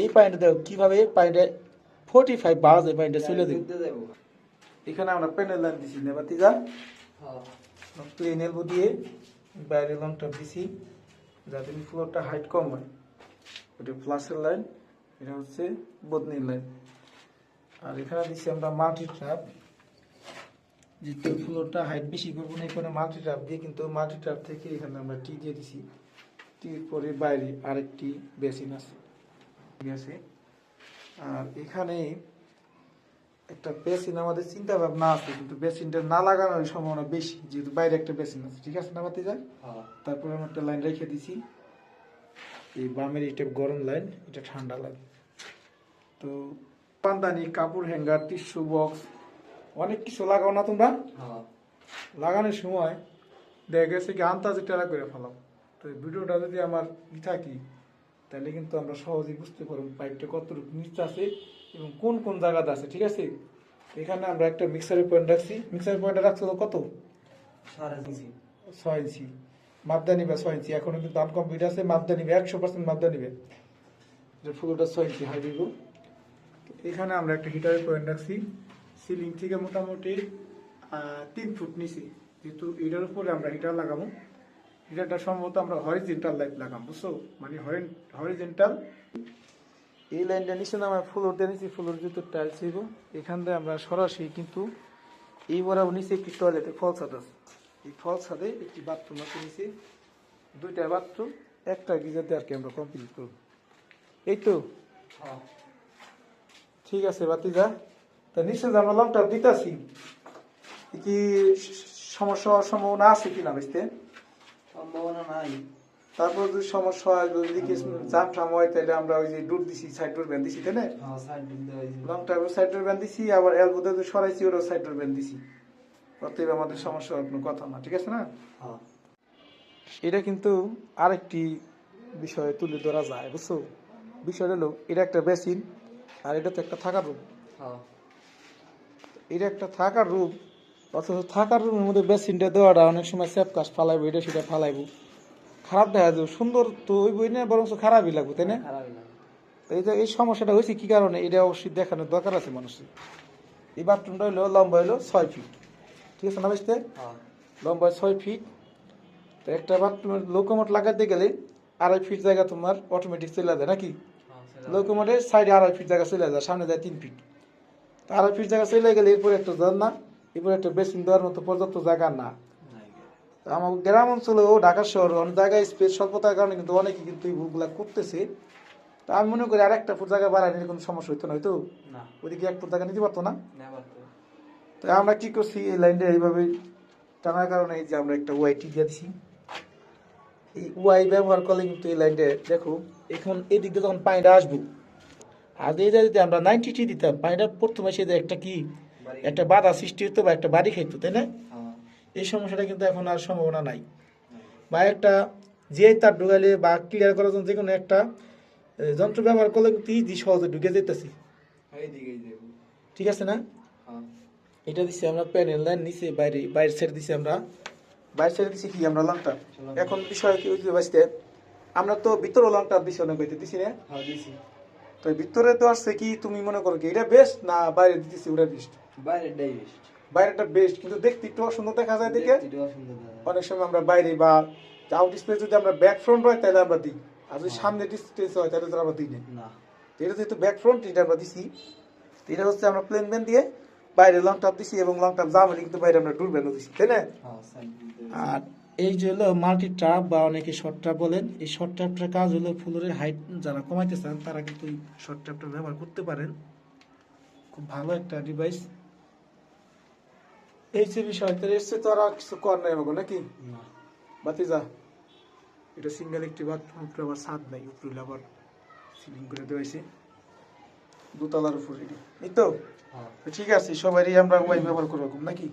এই পয়েন্টে দেখো কীভাবে পয়েন্টে ফোর্টি ফাইভ বাজ এই পয়েন্টে চলে দেব। এখানে আমরা প্যানেল লাইন দিছি নেবাতিজা প্লেন এলবো দিয়ে বাইরে লংটা দিছি যাতে ফ্লোরটা হাইট কম হয়। এটা প্লাসের লাইন এটা হচ্ছে বদনির লাইন আর এখানে দিচ্ছি আমরা মাল্টি ট্রাপ যেহেতু ফ্লোরটা হাইট বেশি করব না এখানে মাল্টি ট্রাপ দিয়ে কিন্তু মাল্টি ট্রাপ থেকে এখানে আমরা টি দিয়ে দিছি। টির পরে বাইরে আরেকটি বেসিন আছে। আছে? আর এখানে একটা বেসিন আমাদের চিন্তা ভাবনা আছে কিন্তু বেসিনটা না লাগানোর সম্ভাবনা বেশি যেহেতু বাইরে একটা বেসিন আছে ঠিক আছে না বাতি যায় তারপরে আমি একটা লাইন রেখে দিছি। এই বামের এটা গরম লাইন এটা ঠান্ডা লাইন তো পান্দানি কাপড় হ্যাঙ্গার টিস্যু বক্স অনেক কিছু লাগাও না তোমরা? লাগানোর সময় দেখা গেছে কি আন্তাজে টেরা করে ফেলাম তো ভিডিওটা যদি আমার ই থাকি তাহলে কিন্তু আমরা সহজেই বুঝতে পারব পাইপটা কতটুকু নিচে আছে এবং কোন কোন জায়গাতে আছে ঠিক আছে? এখানে আমরা একটা মিক্সারের পয়েন্ট রাখছি। মিক্সারের পয়েন্টটা রাখছি তো কত? ছয় ইঞ্চি। মাপদা নিবে ছয় ইঞ্চি। এখনও কিন্তু আনকমপ্লিট আছে মাপদা নিবে একশো পার্সেন্ট মাপদা নিবে। যে ফুলটা ছয় ইঞ্চি হাই দিব এখানে আমরা একটা হিটারের পয়েন্ট রাখছি। সিলিং থেকে মোটামুটি তিন ফুট নিচে। যেহেতু এটার উপরে আমরা হিটার লাগাবো হিটারটা সম্ভবত আমরা হরিজেন্টাল লাইট লাগাম বুঝছ? মানে হরিজেন্টাল এই লাইনটা নিচে না আমরা ফ্লোর দিয়ে নিচ্ছি ফ্লোর যেহেতু টাইলস দিব এখান থেকে আমরা সরাসরি কিন্তু এই বরাবর নিচে একটি টয়লেটে ফল ছাদ আছে। এই ফল ছাদে একটি বাথরুম আছে নিচে। দুইটা বাথরুম একটা গিজার দিয়ে আর কি আমরা কমপ্লিট করব। এই তো? ঠিক আছে বাতিজা তা নিচে যে আমরা লংটা দিতেছি কি সমস্যা সম্ভাবনা আছে কিনা বুঝতে? সম্ভাবনা নাই। তারপর যদি সমস্যা হয় যদি কিছু জাম টাম হয় তাহলে আমরা ওই যে ডুর দিছি সাইড ডোর ব্যান্ড দিছি তাই না? Long time side door band দিছি আবার এলবোতে যদি সরাইছি ওরও সাইড ডোর ব্যান্ড দিছি। অতএব আমাদের সমস্যা হওয়ার কোনো কথা না ঠিক আছে না? হ্যাঁ। এটা কিন্তু আরেকটি বিষয়ে তুলে ধরা যায় বুঝছ? বিষয়টা হলো এটা একটা বেসিন আর এটা তো একটা থাকার রুম হ্যাঁ। এটা একটা থাকার রুম অথচ থাকার রুমের মধ্যে বেসিনটা দেওয়াটা অনেক সময় স্যাপ কাজ ফালাইবো এটা সেটা ফালাইবো। খারাপ দেখা যাবে সুন্দর তো ওই বই না বরং খারাপই লাগবে তাই না? তো এই যে এই সমস্যাটা হয়েছে কি কারণে? এটা অবশ্যই দেখানোর দরকার আছে মানুষের। এই বাথরুমটা হলো লম্বা হলো ছয় ফিট। ঠিক আছে না বুঝতে হ্যাঁ। লম্বা ছয় ফিট। তো একটা বাথরুমের লোকোমোট লাগাতে গেলে আড়াই ফিট জায়গা তোমার অটোমেটিক চলে যায় নাকি? হ্যাঁ লোকোমোটের সাইডে আড়াই ফিট জায়গা চলে যায় সামনে যায় তিন ফিট। তো আড়াই ফিট জায়গা চলে গেলে এরপরে একটা জান না এরপরে একটা বেসিন দেওয়ার মতো পর্যাপ্ত জায়গা না। আমার গ্রাম অঞ্চলেও ঢাকা শহর অনেক জায়গায় স্পেস স্বল্পতার কারণে কিন্তু অনেকে কিন্তু এই ভুলগুলা করতেছে। তা আমি মনে করি আর একটা ফুট জায়গা বাড়ায় নিলে কোনো সমস্যা হইতো না হয়তো? ওইদিকে এক ফুট জায়গা নিতে পারতো না? তো। আমরা কি করছি এই লাইনটা এইভাবে টানার কারণে এই যে আমরা একটা ওয়াইটি দিয়ে দিছি। এই ওয়াই ব্যবহার করলে কিন্তু এই লাইনটা দেখো এখন এদিক দিয়ে যখন পানিটা আসব আর এই যদি আমরা নাইনটি টি দিতাম পানিটা প্রথমে সে একটা কি একটা বাধা সৃষ্টি হতো বা একটা বাড়ি খাইতো তাই না? হ্যাঁ। এই সমস্যাটা কিন্তু এখন আর সম্ভাবনা নাই। বা একটা যে তার ঢুকাইলে বা ক্লিয়ার করার জন্য যে কোনো একটা যন্ত্র ব্যবহার করলে কিন্তু ইজি সহজে ঢুকে যেতেছি ঠিক আছে না? হ্যাঁ। এটা দিছি আমরা প্যানেল লাইন নিচে বাইরে বাইরের সাইড দিছি আমরা। বাইরের সাইড দিছি কি আমরা লংটা এখন বিষয় কি বুঝতে পারছি আমরা তো ভিতরে লংটা দিছি অনেক হইতে দিছি না? হ্যাঁ দিছি। তো ভিতরে তো আসছে কি তুমি মনে করো কি? এটা বেস্ট না বাইরে দিতেছি ওটা বেস্ট বাইরে ডাই বেস্ট বাইরেটা বেস্ট কিন্তু দেখতে একটু সুন্দর দেখা যায় দেখে। অসুন্দর অনেক সময় আমরা বাইরে বা আউট ডিসপ্লে যদি আমরা ব্যাক ফ্রন্ট হয় তাহলে আমরা দিই। আর যদি সামনে ডিসপ্লে হয় তাহলে তো আমরা দিই না। এটা যেহেতু ব্যাক ফ্রন্ট এটা আমরা দিছি। এটা হচ্ছে আমরা প্লেন ব্যান দিয়ে বাইরে লং টাপ দিছি এবং লং টাপ জাম হলে কিন্তু বাইরে আমরা ডুর ব্যানও দিছি তাই না? হ্যাঁ আর এই যে হলো মাল্টি ট্রাপ বা অনেকে শর্ট ট্রাপ বলেন এই শর্ট ট্রাপটার কাজ হলো ফুলের হাইট যারা কমাইতে চান তারা কিন্তু এই শর্ট ট্রাপটা ব্যবহার করতে পারেন। খুব ভালো একটা ডিভাইস এই যে বিষয় তো এসছে তো আর কিছু কর নাই আমাকে নাকি? না। বাতি যা এটা সিঙ্গেল একটি বাথরুম উপরে আবার ছাদ নাই উপরে আবার সিলিং করে দেওয়া হয়েছে। দোতলার উপরে এই তো? হ্যাঁ। তো ঠিক আছে সবারই আমরা ওয়াই ব্যবহার করব নাকি?